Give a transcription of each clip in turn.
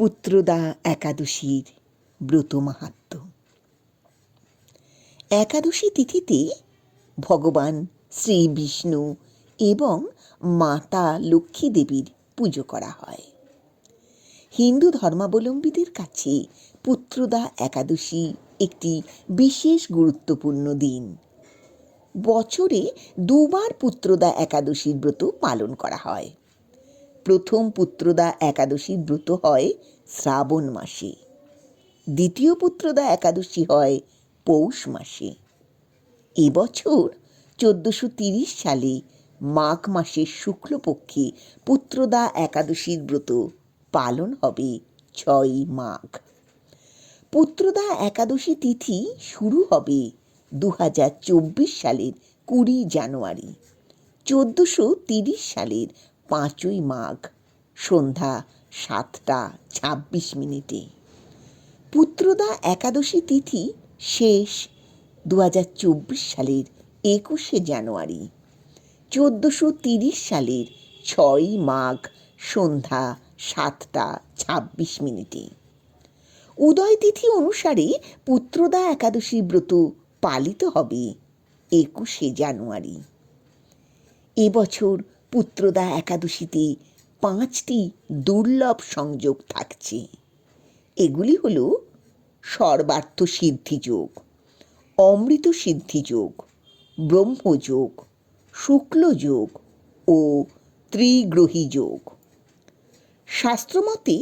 পুত্রদা একাদশীর ব্রত মাহাত্ম। একাদশী তিথিতে ভগবান শ্রী বিষ্ণু এবং মাতা লক্ষ্মী দেবীর পুজো করা হয়। হিন্দু ধর্মাবলম্বীদের কাছে পুত্রদা একাদশী একটি বিশেষ গুরুত্বপূর্ণ দিন। বছরে দুবার পুত্রদা একাদশীর ব্রত পালন করা হয়। প্রথম পুত্রদা একাদশীর ব্রত হয় শ্রাবণ মাসে। দ্বিতীয় পুত্রদা একাদশী হয় পৌষ মাসে। এবছর চোদ্দোশো তিরিশ সালে মাঘ মাসের শুক্লপক্ষে পুত্রদা একাদশীর ব্রত পালন হবে ছয়ই মাঘ। পুত্রদা একাদশী তিথি শুরু হবে দু হাজার চব্বিশ সালের কুড়ি জানুয়ারি। চোদ্দোশো তিরিশ সালের পাঁচই মাঘ, সন্ধ্যা সাতটা ছাব্বিশ মিনিটে। পুত্রদা একাদশী তিথি শেষ দু হাজার চব্বিশ সালের একুশে জানুয়ারি। চোদ্দোশো তিরিশ সালের ছয়ই মাঘ, সন্ধ্যা সাতটা ছাব্বিশ মিনিটে। উদয় তিথি অনুসারে পুত্রদা একাদশী ব্রত পালিত হবে একুশে জানুয়ারি। এবছর পুত্রদা একাদশীতে পাঁচটি দুর্লভ সংযোগ থাকছে। এগুলি হল সর্বার্থ সিদ্ধিযোগ অমৃত সিদ্ধিযোগ ব্রহ্মযোগ শুক্লযোগ ও ত্রিগ্রহী যোগ। শাস্ত্রমতে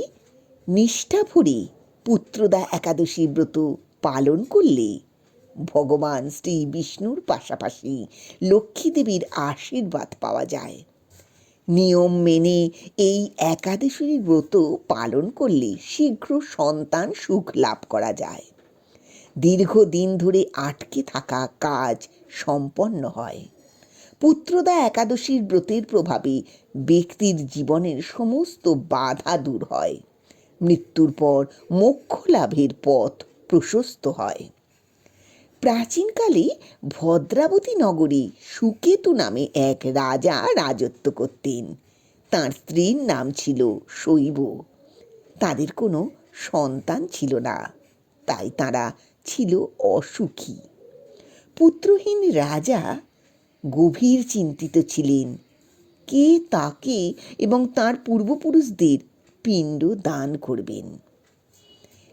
নিষ্ঠা ভরে পুত্রদা একাদশী ব্রত পালন করলে ভগবান শ্রী বিষ্ণুর পাশাপাশি লক্ষ্মী দেবীর আশীর্বাদ পাওয়া যায়। নিয়ম মেনে এই একাদশীর ব্রত পালন করলে শীঘ্র সন্তান সুখ লাভ করা যায়। দীর্ঘদিন ধরে আটকে থাকা কাজ সম্পন্ন হয়। পুত্রদা একাদশীর ব্রতের প্রভাবে ব্যক্তির জীবনের সমস্ত বাধা দূর হয়। মৃত্যুর পর মোক্ষ লাভের পথ প্রশস্ত হয়। প্রাচীনকালে ভদ্রাবতী নগরে সুকেতু নামে এক রাজা রাজত্ব করতেন। তার স্ত্রীর নাম ছিল শৈব। তাদের কোনো সন্তান ছিল না, তাই তারা ছিল অসুখী। পুত্রহীন রাজা গভীর চিন্তিত ছিলেন। কে তাকে এবং তার পূর্বপুরুষদের পিণ্ড দান করবেন?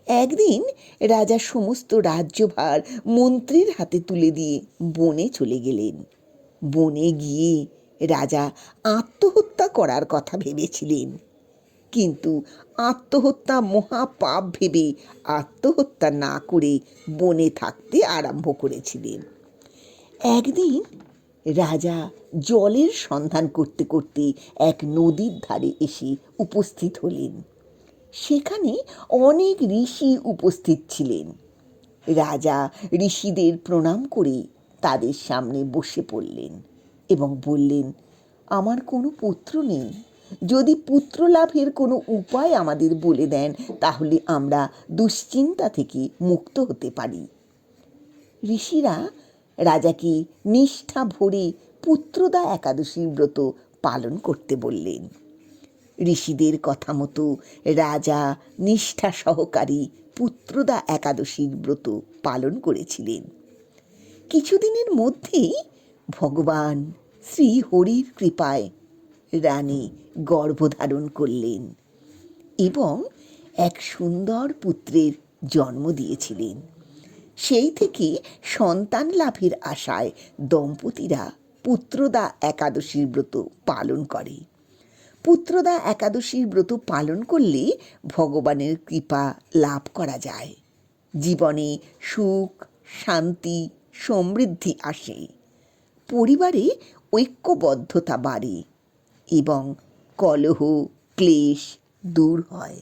একদিন রাজা সমস্ত রাজ্যভার মন্ত্রীর হাতে তুলে দিয়ে বনে চলে গেলেন। বনে গিয়ে রাজা আত্মহত্যা করার কথা ভেবেছিলেন। কিন্তু আত্মহত্যা মহাপাপ ভেবে আত্মহত্যা না করে বনে থাকতে আরম্ভ করেছিলেন। একদিন রাজা জলের সন্ধান করতে করতে এক নদীর ধারে এসে উপস্থিত হলেন। সেখানে অনেক ঋষি উপস্থিত ছিলেন। রাজা ঋষিদের প্রণাম করে তাদের সামনে বসে পড়লেন এবং বললেন, আমার কোনো পুত্র নেই। যদি পুত্র লাভের কোনো উপায় আমাদের বলে দেন, তাহলে আমরা দুশ্চিন্তা থেকে মুক্ত হতে পারি। ঋষিরা রাজাকে নিষ্ঠা ভরে পুত্রদা একাদশীর ব্রত পালন করতে বললেন। ঋষিদের কথা মতো রাজা নিষ্ঠা সহকারী পুত্রদা একাদশীর ব্রত পালন করেছিলেন। কিছুদিনের মধ্যেই ভগবান শ্রী হরির কৃপায় রানী গর্ভধারণ করলেন এবং এক সুন্দর পুত্রের জন্ম দিয়েছিলেন। সেই থেকে সন্তান লাভের আশায় দম্পতিরা পুত্রদা একাদশীর ব্রত পালন করে। পুত্রদা একাদশীর ব্রত পালন করলে ভগবানের কৃপা লাভ করা যায়। জীবনে সুখ, শান্তি, সমৃদ্ধি আসে। পরিবারে ঐক্যবদ্ধতা বাড়ে এবং কলহ, ক্লেশ দূর হয়।